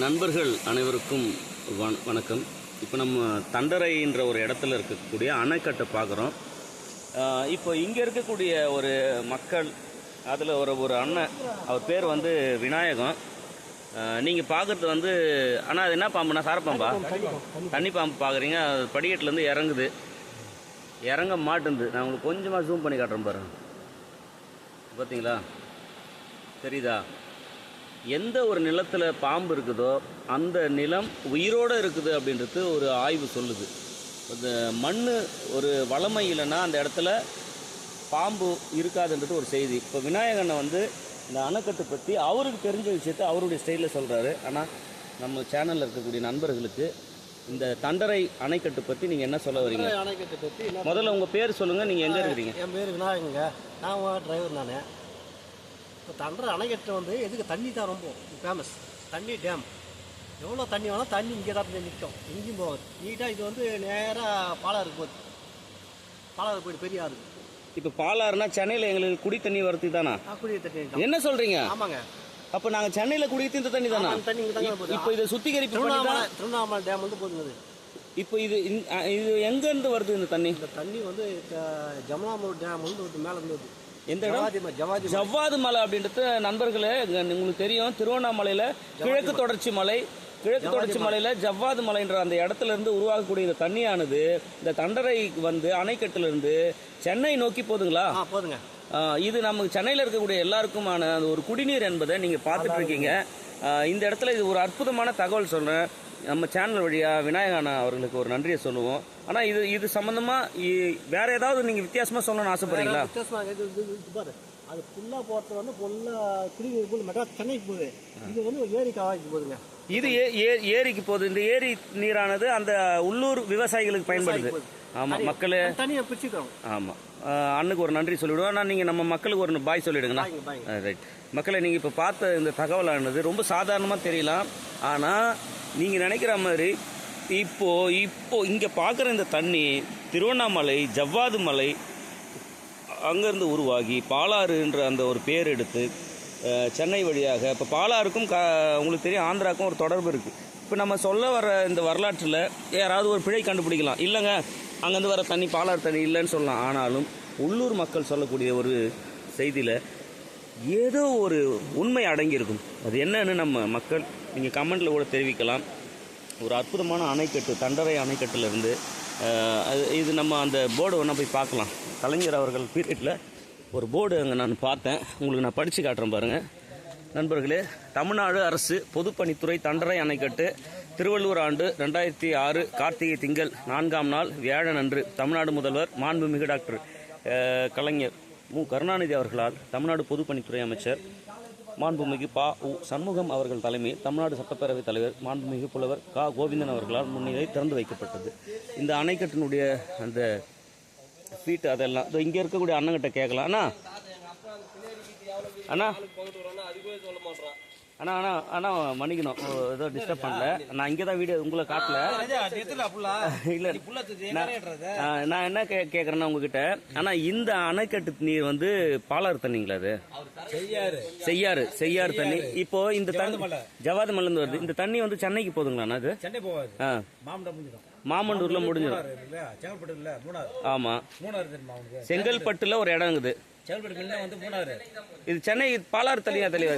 நண்பர்கள் அனைவருக்கும் வண வணக்கம். இப்போ நம்ம தண்டரைன்ற ஒரு இடத்துல இருக்கக்கூடிய அணைக்கட்டை பார்க்குறோம் இப்போ இங்கே இருக்கக்கூடிய ஒரு மக்கள் அதில் ஒரு ஒரு அண்ணன் அவர் பேர் வந்து விநாயகம். நீங்கள் பார்க்குறது வந்து ஆனால் அது என்ன பாம்புனா சாரப்பாம்பா? தண்ணி பாம்பு பார்க்குறீங்க அது படிக்கட்டுலேருந்து இறங்குது. இறங்க மாட்டுது நான் உங்களுக்கு கொஞ்சமாக ஜூம் பண்ணி காட்டுறேன் பாருங்க. பார்த்தீங்களா தெரியுதா? எந்த ஒரு நிலத்தில் பாம்பு இருக்குதோ அந்த நிலம் உயிரோடு இருக்குது அப்படின்றது ஒரு ஆய்வு சொல்லுது. அந்த மண் ஒரு வளமை இல்லைன்னா அந்த இடத்துல பாம்பு இருக்காதுன்றது ஒரு செய்தி. இப்போ விநாயகனை வந்து இந்த அணைக்கட்டு பற்றி அவருக்கு தெரிஞ்ச விஷயத்தை அவருடைய ஸ்டைலில் சொல்கிறாரு ஆனால் நம்ம சேனலில் இருக்கக்கூடிய நண்பர்களுக்கு இந்த தண்டரை அணைக்கட்டு பற்றி நீங்கள் என்ன சொல்ல வரீங்க? அணைக்கட்டை பற்றி முதல்ல உங்கள் பேர் சொல்லுங்கள் நீங்கள் எங்கே இருக்கிறீங்க? என் பேர் விநாயகங்க. நான் டிரைவர் நான். இப்போ தண்டர் அணைக்கட்டு வந்து எதுக்கு தண்ணி தான் ரொம்ப ஃபேமஸ் தண்ணி டேம் எவ்வளோ தண்ணி வேணால் தண்ணி இங்கே தான் நிற்கும். எங்கேயும் போகாது. நீட்டாக இது வந்து நேராக பாலாறு போகுது. பாலாறு போயிட்டு பெரிய ஆறு. இப்போ பாலாறுனா சென்னையில் எங்களுக்கு குடி தண்ணி வரது தானா? ஆ, குடிய தண்ணி என்ன சொல்கிறீங்க ஆமாங்க. அப்போ நாங்கள் சென்னையில் குடிக்கிறது இந்த தண்ணி தானா? அந்த தண்ணி இப்போ இதை சுத்திகரிப்பு திருவண்ணாமலை திருவண்ணாமலை டேம் வந்து போகுதுங்க அது. இப்போ இது இது எங்கேருந்து வருது இந்த தண்ணி? இந்த தண்ணி வந்து ஜமுனாமூர் டேம் வந்து மேலே இருந்து வருது. எந்த இடம். ஜவ்வாது மலை. அப்படின்றது நண்பர்களே உங்களுக்கு தெரியும். திருவண்ணாமலையில் கிழக்கு தொடர்ச்சி மலை. கிழக்கு தொடர்ச்சி மலையில் ஜவ்வாது மலைன்ற அந்த இடத்துல இருந்து உருவாகக்கூடிய இந்த தண்ணியானது இந்த தண்டரை வந்து அணைக்கட்டுல இருந்து சென்னை நோக்கி போதுங்களா? போதுங்க. இது நமக்கு சென்னையில் இருக்கக்கூடிய எல்லாருக்குமான ஒரு குடிநீர் என்பதை நீங்கள் பார்த்துட்டு இருக்கீங்க. இந்த இடத்துல இது ஒரு அற்புதமான தகவல் சொல்கிறேன் நம்ம சேனல் வழியாக விநாயகானா அவர்களுக்கு ஒரு நன்றியை சொல்லுவோம். ஆனால் இது இது சம்மந்தமாக வேற ஏதாவது நீங்கள் வித்தியாசமாக சொல்லணும்னு ஆசைப்படுறீங்களா? வித்தியாசமாக அது ஃபுல்லாக போகிறது வந்து ஃபுல்லாக போகுது மெட்ராஸ் சென்னைக்கு போகுது. இது வந்து ஒரு ஏரி காவாய்க்கு போகுதுங்க. இது ஏ- ஏரிக்கு போகுது. இந்த ஏரி நீரானது அந்த உள்ளூர் விவசாயிகளுக்கு பயன்படுது. ஆமாம் மக்களே. தனியாக பிரிச்சுக்கிறோம் ஆமாம் அண்ணுக்கு ஒரு நன்றி சொல்லிவிடுவோம் ஆனால் நீங்கள் நம்ம மக்களுக்கு ஒரு பாய் பாய்ங்க ரைட் மக்களை நீங்கள் இப்போ பார்த்த இந்த தகவலானது ரொம்ப சாதாரணமாக தெரியலாம். ஆனால் நீங்கள் நினைக்கிற மாதிரி இப்போது இப்போது இங்கே பார்க்குற இந்த தண்ணி திருவண்ணாமலை ஜவ்வாது மலை அங்கேருந்து உருவாகி பாலாறுன்ற அந்த ஒரு பேர் எடுத்து சென்னை வழியாக இப்போ பாலாறுக்கும் க உங்களுக்கு தெரியும் ஆந்திராவுக்கும் ஒரு தொடர்பு இருக்குது இப்போ நம்ம சொல்ல வர இந்த வரலாற்றில் யாராவது ஒரு பிழை கண்டுபிடிக்கலாம். இல்லைங்க அங்கேருந்து வர தண்ணி பாலாறு தண்ணி இல்லைன்னு சொல்லலாம். ஆனாலும் உள்ளூர் மக்கள் சொல்லக்கூடிய ஒரு செய்தியில் ஏதோ ஒரு உண்மை அடங்கியிருக்கும். அது என்னன்னு நம்ம மக்கள் நீங்கள் கமெண்ட்டில் கூட தெரிவிக்கலாம். ஒரு அற்புதமான அணைக்கட்டு தண்டரை அணைக்கட்டிலிருந்து அது இது நம்ம அந்த போர்டு ஒன்றா போய் பார்க்கலாம். கலைஞர் அவர்கள் பீரியடில் ஒரு போர்டு அங்கே நான் பார்த்தேன். உங்களுக்கு நான் படித்து காட்டுறேன் பாருங்கள் நண்பர்களே தமிழ்நாடு அரசு பொதுப்பணித்துறை தண்டரை அணைக்கட்டு திருவள்ளூர் ஆண்டு ரெண்டாயிரத்தி ஆறு கார்த்திகை திங்கள் நான்காம் நாள் வியாழன் அன்று தமிழ்நாடு முதல்வர் மாண்புமிகு டாக்டர் கலைஞர். மு. கருணாநிதி அவர்களால் தமிழ்நாடு பொதுப்பணித்துறை அமைச்சர் மாண்புமிகு பா. உ. சண்முகம் அவர்கள் தலைமையில் தமிழ்நாடு சட்டப்பேரவைத் தலைவர் மாண்புமிகு புலவர் கா. கோவிந்தன் அவர்களால் முன்னிலை திறந்து வைக்கப்பட்டது. இந்த அணைக்கட்டினுடைய அந்த ஃபீட் அதெல்லாம் இதோ இங்கே இருக்கக்கூடிய அண்ணங்கிட்ட கேட்கலாம். அண்ணா. அண்ணா. அண்ணா அண்ணா அண்ணா மன்னிக்கணும். ஏதோ டிஸ்டர்ப் பண்ணல. நான் இங்கே தான் வீடியோ உங்களை காட்டல. இல்ல. நான் என்ன கே கேட்குறேன்னா உங்ககிட்ட ஆனால் இந்த அணைக்கட்டு நீர் வந்து பாலாறு தண்ணிங்களா அது? செய்யாறு. செய்யாறு தண்ணி. இப்போ இந்த தண்ணி ஜவாது மலேருந்து வருது. இந்த தண்ணி வந்து சென்னைக்கு போதுங்களாண்ணா அது? சென்னை போகாது. ஆ. மாமண்டா முடிஞ்சிடும். மாமண்டூர்ல முடிஞ்சிடும். ஆமா. செங்கல்பட்டுல ஒரு இடம் இருக்குது. இது சென்னை பாலாறு தண்ணியா தெளிவா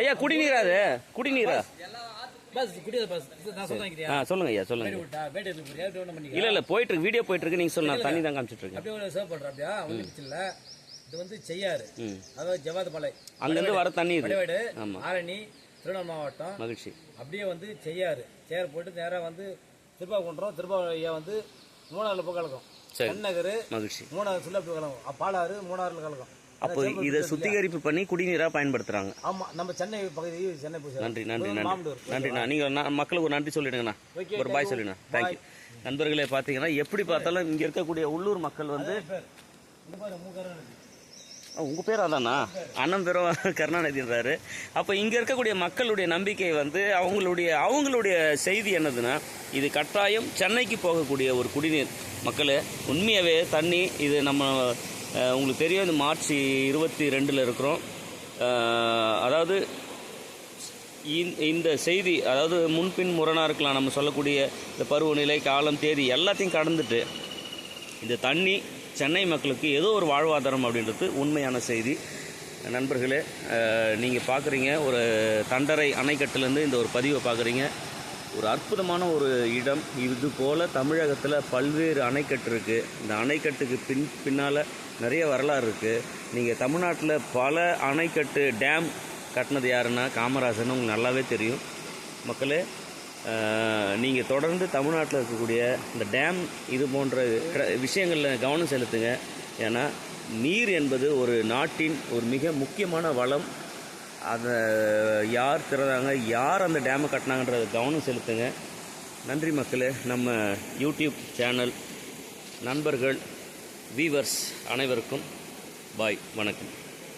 ஐயா குடிநீரா அது? குடிநீரா? சொல்லுங்க ஐயா சொல்லுங்க. இல்ல இல்ல போயிட்டு இருக்கு. வீடியோ போயிட்டு இருக்கு. நீங்க நான் தண்ணி தான் காமிச்சிட்டு இல்ல. இது வந்து செய்யாறு. அதாவது ஜவாது மலை அங்கிருந்து வர தண்ணி. ஆரணி திருவண்ணாமலை மாவட்டம். மகிழ்ச்சி. அப்படியே வந்து செய்யாறு. செய்யாறு போட்டு நேரா வந்து திருப்பாக்குன்றம் திருப்பாவையா வந்து மூணாறுல போய் கலக்கும். சரி. தென்னகர் மகிழ்ச்சி. மூணாறு சொல்ல போய் கலக்கும். பாலாறு மூணாறுல கலக்கும். அப்போ இதை சுத்திகரிப்பு பண்ணி குடிநீரா பயன்படுத்துறாங்க. ஆமா நம்ம சென்னை பகுதி சென்னை நன்றி நன்றி நன்றி. நன்றிண்ணா நீங்கள் மக்களுக்கு ஒரு நன்றி சொல்லிடுங்கண்ணா. ஒரு பாய் சொல்லிடுண்ணா தேங்க்யூ நண்பர்களே பார்த்தீங்கன்னா எப்படி பார்த்தாலும் இங்கே இருக்கக்கூடிய உள்ளூர் மக்கள் வந்து உங்கள் பேர் அதானா? அண்ணன் பேரும் கருணாநிதின்றாரு அப்போ இங்கே இருக்கக்கூடிய மக்களுடைய நம்பிக்கை வந்து அவங்களுடைய அவங்களுடைய செய்தி என்னதுன்னா இது கட்டாயம் சென்னைக்கு போகக்கூடிய ஒரு குடிநீர். மக்களே உண்மையாகவே தண்ணி இது நம்ம உங்களுக்கு தெரியும் இந்த மார்ச் இருபத்தி ரெண்டில் இருக்கிறோம். அதாவது இந்த செய்தி அதாவது முன்பின் முரணாக இருக்கலாம் நம்ம சொல்லக்கூடிய இந்த பருவநிலை காலம் தேதி எல்லாத்தையும் கடந்துட்டு இந்த தண்ணி சென்னை மக்களுக்கு ஏதோ ஒரு வாழ்வாதாரம் அப்படின்றது உண்மையான செய்தி. நண்பர்களே நீங்கள் பார்க்குறீங்க ஒரு தண்டரை அணைக்கட்டுலேருந்து இந்த ஒரு பதிவை பார்க்குறீங்க ஒரு அற்புதமான ஒரு இடம். இது போல் தமிழகத்தில் பல்வேறு அணைக்கட்டு இருக்குது இந்த அணைக்கட்டுக்கு பின் பின்னால் நிறைய வரலாறு இருக்குது நீங்கள் தமிழ்நாட்டில் பல அணைக்கட்டு டேம் கட்டினது யாருன்னா காமராஜர்னு உங்களுக்கு நல்லாவே தெரியும். மக்களே நீங்கள் தொடர்ந்து தமிழ்நாட்டில் இருக்கக்கூடிய இந்த டேம் இது போன்ற விஷயங்களில் கவனம் செலுத்துங்க. ஏன்னா நீர் என்பது ஒரு நாட்டின் ஒரு மிக முக்கியமான வளம். அதை யார் திறந்தாங்க யார் அந்த டேமை கட்டினாங்கன்றத கவனம் செலுத்துங்க. நன்றி மக்களே நம்ம யூடியூப் சேனல் நண்பர்கள் வீவர்ஸ் அனைவருக்கும் பாய் வணக்கம்.